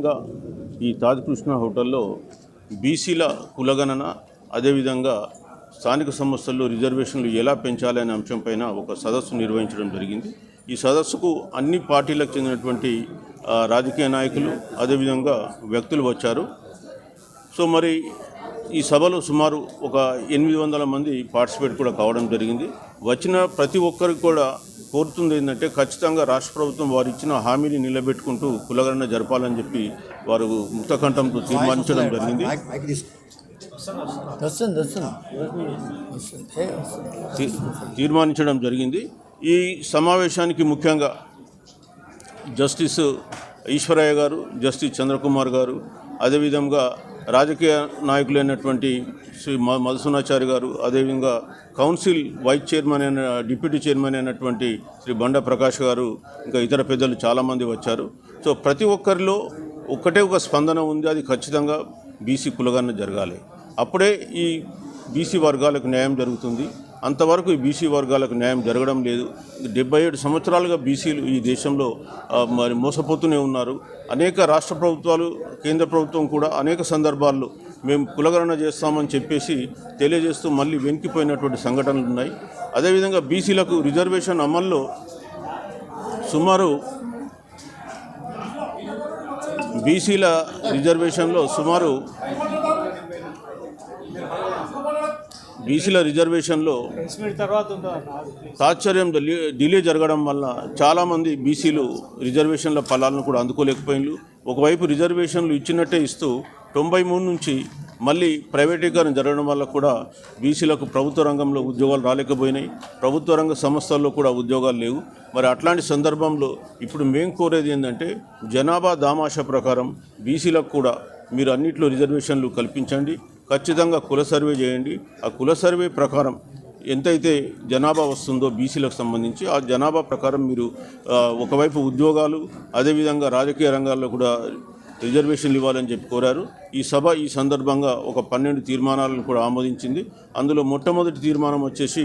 ముఖ్యంగా ఈ తాజ్ కృష్ణ హోటల్లో బీసీల కులగణన అదేవిధంగా స్థానిక సంస్థల్లో రిజర్వేషన్లు ఎలా పెంచాలి అనే అంశంపైన ఒక సదస్సు నిర్వహించడం జరిగింది. ఈ సదస్సుకు అన్ని పార్టీలకు చెందినటువంటి రాజకీయ నాయకులు అదేవిధంగా వ్యక్తులు వచ్చారు. సో మరి ఈ సభలో సుమారు ఒక ఎనిమిది వందల మంది పార్టిసిపేట్ కూడా కావడం జరిగింది. వచ్చిన ప్రతి ఒక్కరికి కూడా కోరుతుంది ఏంటంటే ఖచ్చితంగా రాష్ట్ర ప్రభుత్వం వారు ఇచ్చిన హామీని నిలబెట్టుకుంటూ కులగణన జరపాలని చెప్పి వారు ముక్తకంఠంతో తీర్మానించడం జరిగింది. తీర్మానించడం జరిగింది. ఈ సమావేశానికి ముఖ్యంగా జస్టిస్ ఈశ్వరయ్య గారు జస్టిస్ చంద్రకుమార్ గారు అదేవిధంగా రాజకీయ నాయకులైనటువంటి శ్రీ మ మధుసూనాచారి గారు అదేవిధంగా కౌన్సిల్ వైస్ చైర్మన్ అయిన డిప్యూటీ చైర్మన్ అయినటువంటి శ్రీ బండ ప్రకాష్ గారు ఇంకా ఇతర పెద్దలు చాలామంది వచ్చారు. సో ప్రతి ఒక్కరిలో ఒక్కటే ఒక స్పందన ఉంది అది ఖచ్చితంగా బీసీ కులగన్న జరగాలి. అప్పుడే ఈ బీసీ వర్గాలకు న్యాయం జరుగుతుంది. అంతవరకు ఈ బీసీ వర్గాలకు న్యాయం జరగడం లేదు. డెబ్బై ఏడు సంవత్సరాలుగా బీసీలు ఈ దేశంలో మరి మోసపోతూనే ఉన్నారు. అనేక రాష్ట్ర ప్రభుత్వాలు కేంద్ర ప్రభుత్వం కూడా అనేక సందర్భాల్లో మేము కులగణన చేస్తామని చెప్పేసి తెలియజేస్తూ మళ్ళీ వెనికిపోయినటువంటి సంఘటనలు ఉన్నాయి. అదేవిధంగా బీసీలకు రిజర్వేషన్ అమల్లో సుమారు బీసీల రిజర్వేషన్లో సుమారు బీసీల రిజర్వేషన్లో తాత్పర్యం డిలే- డిలే జరగడం వల్ల చాలామంది బీసీలు రిజర్వేషన్ల ఫలాలను కూడా అందుకోలేకపోయినారు ఒకవైపు రిజర్వేషన్లు ఇచ్చినట్టే ఇస్తూ తొంభై మూడు నుంచి మళ్ళీ ప్రైవేటీకరణ జరగడం వల్ల కూడా బీసీలకు ప్రభుత్వ రంగంలో ఉద్యోగాలు రాలేకపోయినాయి. ప్రభుత్వ రంగ సంస్థల్లో కూడా ఉద్యోగాలు లేవు. మరి అట్లాంటి సందర్భంలో ఇప్పుడు మేము కోరేది ఏంటంటే జనాభా దామాషా ప్రకారం బీసీలకు కూడా మీరు అన్నిట్లో రిజర్వేషన్లు కల్పించండి. ఖచ్చితంగా కుల సర్వే చేయండి. ఆ కుల సర్వే ప్రకారం ఎంతైతే జనాభా వస్తుందో బీసీలకు సంబంధించి ఆ జనాభా ప్రకారం మీరు ఒకవైపు ఉద్యోగాలు అదేవిధంగా రాజకీయ రంగాల్లో కూడా రిజర్వేషన్లు ఇవ్వాలని చెప్పి కోరారు. ఈ సభ ఈ సందర్భంగా ఒక పన్నెండు తీర్మానాలను కూడా ఆమోదించింది. అందులో మొట్టమొదటి తీర్మానం వచ్చేసి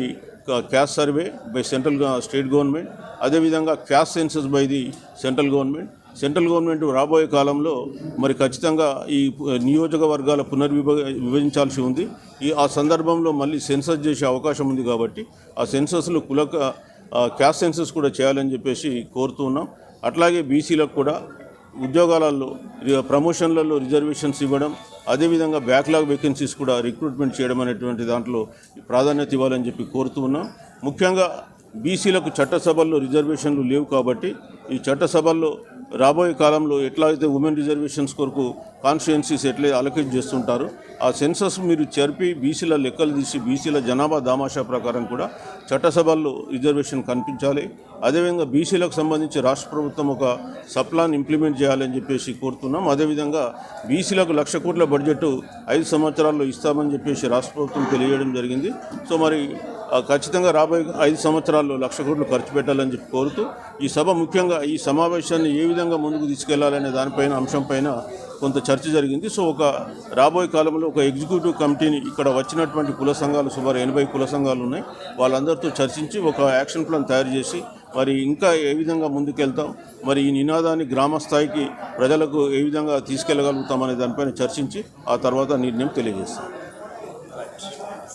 caste survey by central state government అదేవిధంగా caste census by the central government central government రాబోయే కాలంలో మరి ఖచ్చితంగా ఈ నియోజకవర్గాల పునర్విభ విభజించాల్సి ఉంది. ఈ ఆ సందర్భంలో మళ్ళీ సెన్సస్ చేసే అవకాశం ఉంది కాబట్టి ఆ సెన్సస్లు కులక క్యాస్ట్ సెన్సస్ కూడా చేయాలని చెప్పేసి కోరుతూ ఉన్నాం. అట్లాగే బీసీలకు కూడా ఉద్యోగాలలో ప్రమోషన్లలో రిజర్వేషన్స్ ఇవ్వడం అదేవిధంగా బ్యాక్లాగ్ వేకెన్సీస్ కూడా రిక్రూట్మెంట్ చేయడం అనేటువంటి దాంట్లో ప్రాధాన్యత ఇవ్వాలని చెప్పి కోరుతూ ఉన్నాం. ముఖ్యంగా బీసీలకు చట్టసభల్లో రిజర్వేషన్లు లేవు కాబట్టి ఈ చట్టసభల్లో రాబోయే కాలంలో ఎట్లా అయితే ఉమెన్ రిజర్వేషన్స్ కొరకు కాన్స్టిట్యున్సీస్ ఎట్లా అలొకేట్ చేస్తుంటారో ఆ సెన్సస్ మీరు చెరిపి బీసీల లెక్కలు తీసి బీసీల జనాభా దామాషా ప్రకారం కూడా చట్టసభల్లో రిజర్వేషన్ కనిపించాలి. అదేవిధంగా బీసీలకు సంబంధించి రాష్ట్ర ప్రభుత్వం ఒక సప్లాన్ ఇంప్లిమెంట్ చేయాలని చెప్పేసి కోరుతున్నాం. అదేవిధంగా బీసీలకు లక్ష కోట్ల బడ్జెట్ ఐదు సంవత్సరాల్లో ఇస్తామని చెప్పేసి రాష్ట్ర ప్రభుత్వం తెలియజేయడం జరిగింది. సో మరి ఖచ్చితంగా రాబోయే ఐదు సంవత్సరాల్లో లక్ష కోట్లు ఖర్చు పెట్టాలని చెప్పి కోరుతూ ఈ సభ ముఖ్యంగా ఈ సమావేశాన్ని ఏ విధంగా ముందుకు తీసుకెళ్ళాలనే దానిపైన అంశంపైన కొంత చర్చ జరిగింది. సో ఒక రాబోయే కాలంలో ఒక ఎగ్జిక్యూటివ్ కమిటీని ఇక్కడ వచ్చినటువంటి కుల సంఘాలు సుమారు ఎనభై కుల సంఘాలు ఉన్నాయి. వాళ్ళందరితో చర్చించి ఒక యాక్షన్ ప్లాన్ తయారు చేసి మరి ఇంకా ఏ విధంగా ముందుకెళ్తాం మరి ఈ నినాదాన్ని గ్రామ స్థాయికి ప్రజలకు ఏ విధంగా తీసుకెళ్ళగలుగుతాం అనే దానిపైన చర్చించి ఆ తర్వాత నిర్ణయం తెలియజేస్తాం.